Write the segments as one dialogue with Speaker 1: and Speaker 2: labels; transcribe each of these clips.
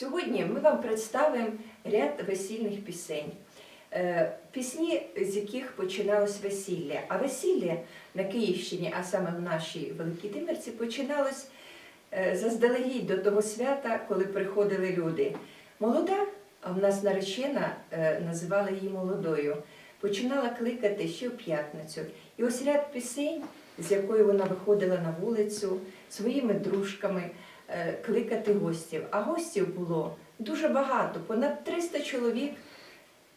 Speaker 1: Сьогодні ми вам представимо ряд весільних пісень. Е, Пісні, з яких починалось весілля. А весілля на Київщині, а саме в нашій Великій Тимирці, починалось е, заздалегідь до того свята, коли приходили люди. Молода, а в нас наречена, е, називали її молодою, починала кликати ще в п'ятницю. І ось ряд пісень, з якою вона виходила на вулицю своїми дружками кликати гостів. А гостів було дуже багато, понад 300 чоловік.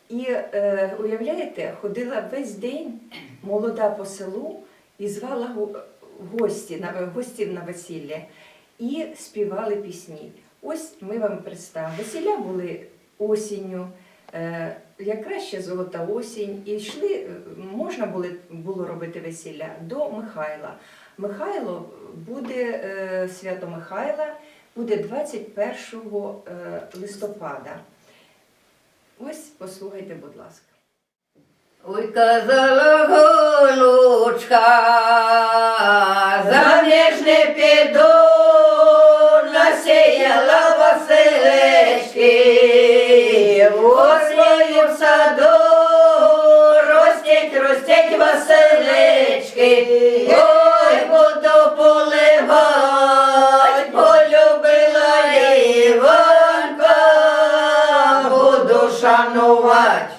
Speaker 1: І е, уявляєте, ходила весь день молода по селу і звала гості на гостів на весілля і співали пісні. Ось ми вам представимо. Весілля були осінню, е, якраз ще золота осінь, і йшли, е, можна були, було робити весілля до Михайла. Михайло буде е, свято Михайла буде 21 е, листопада. Ось послухайте, будь ласка.
Speaker 2: Ой, казала голочка, заміж не піду, буду шанувати.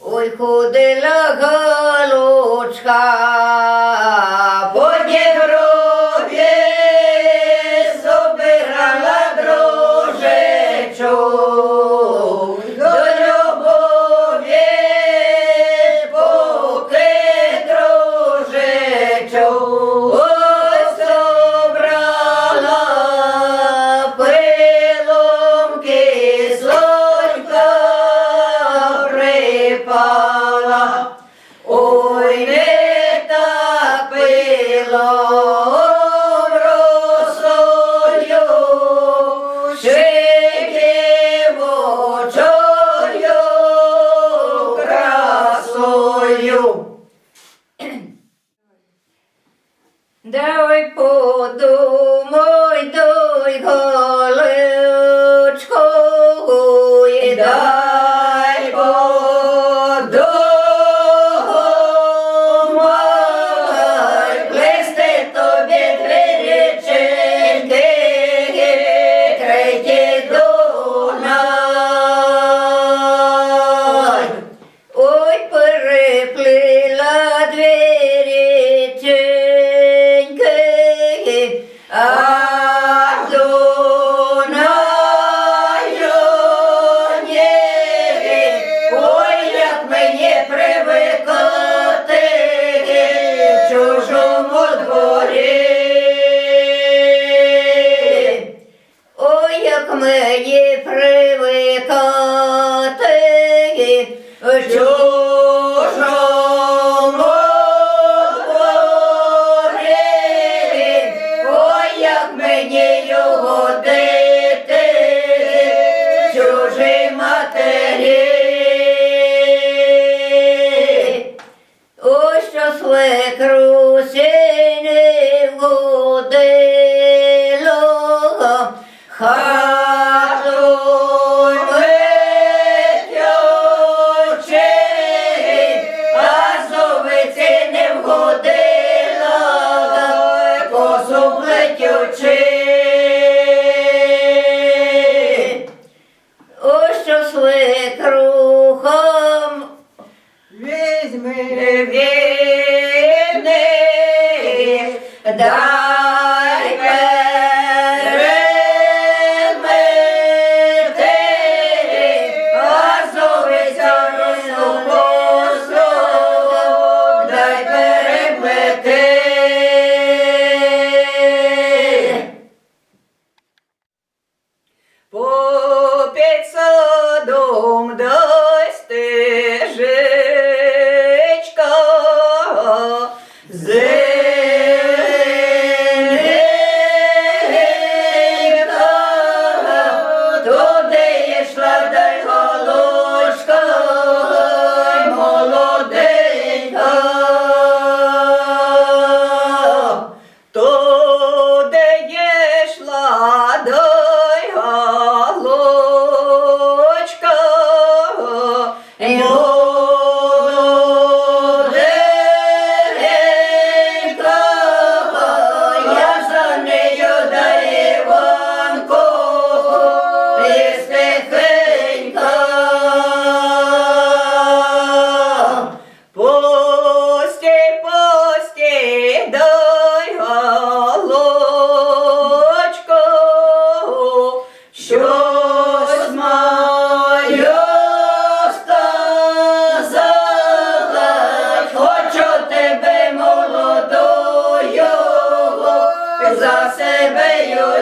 Speaker 2: Ой, ходила todo в матері.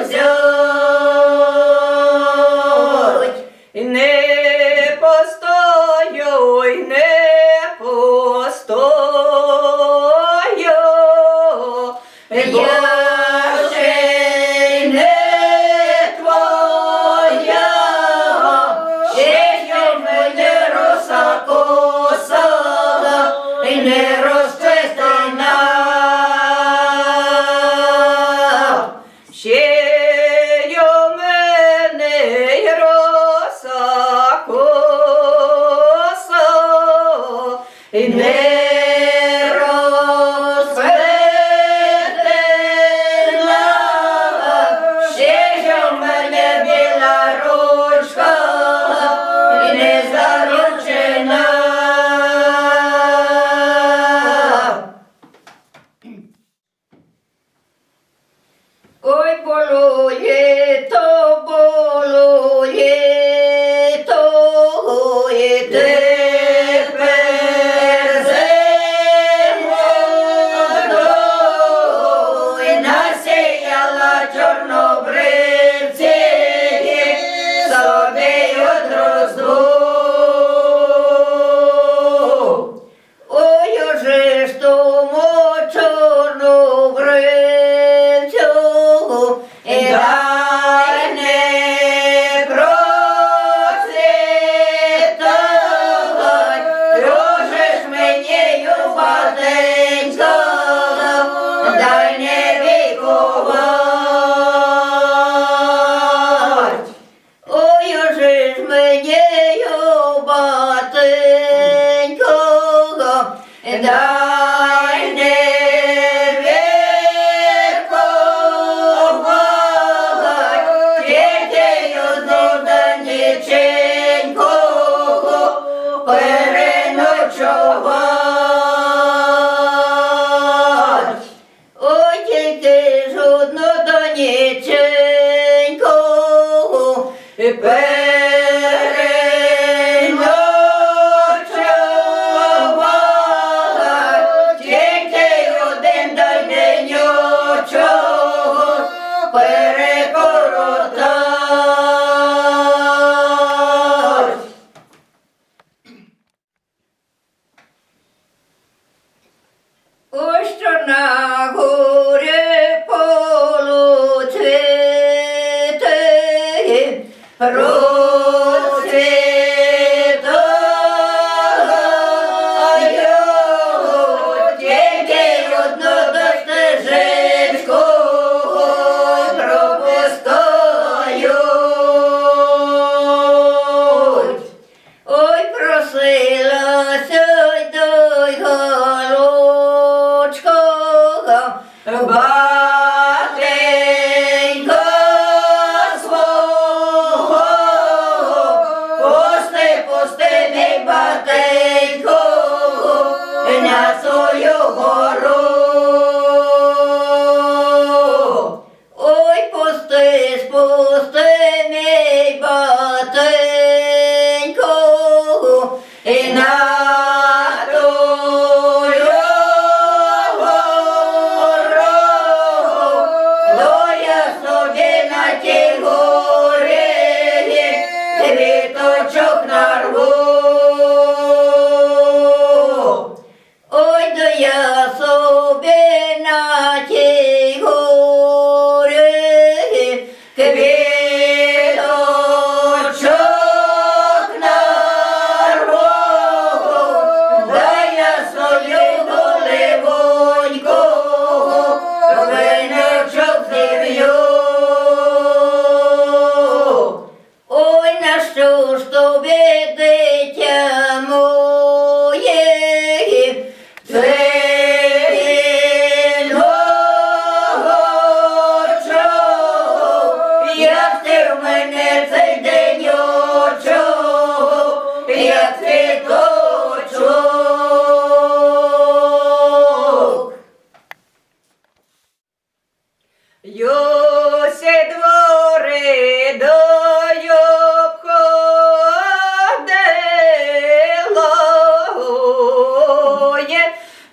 Speaker 2: Joseph.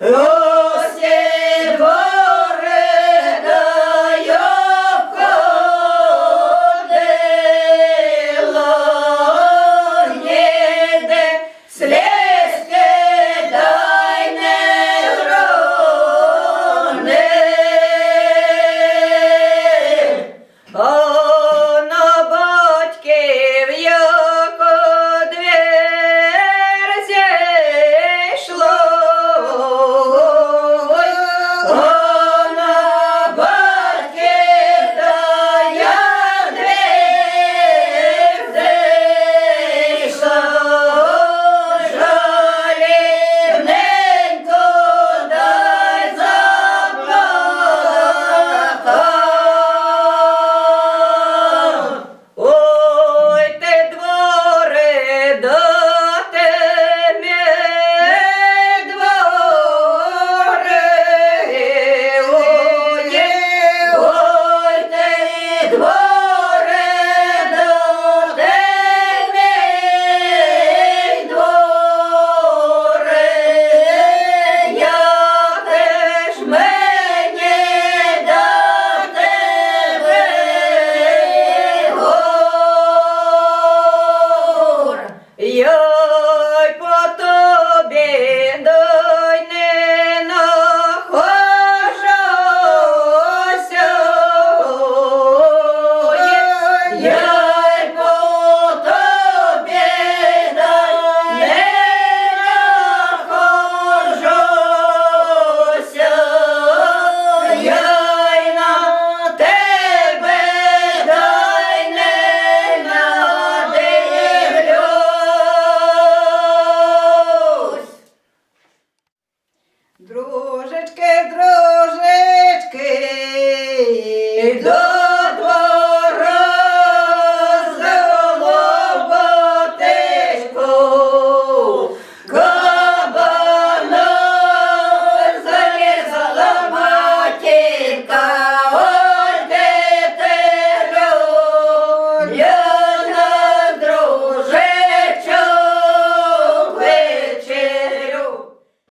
Speaker 2: う Love.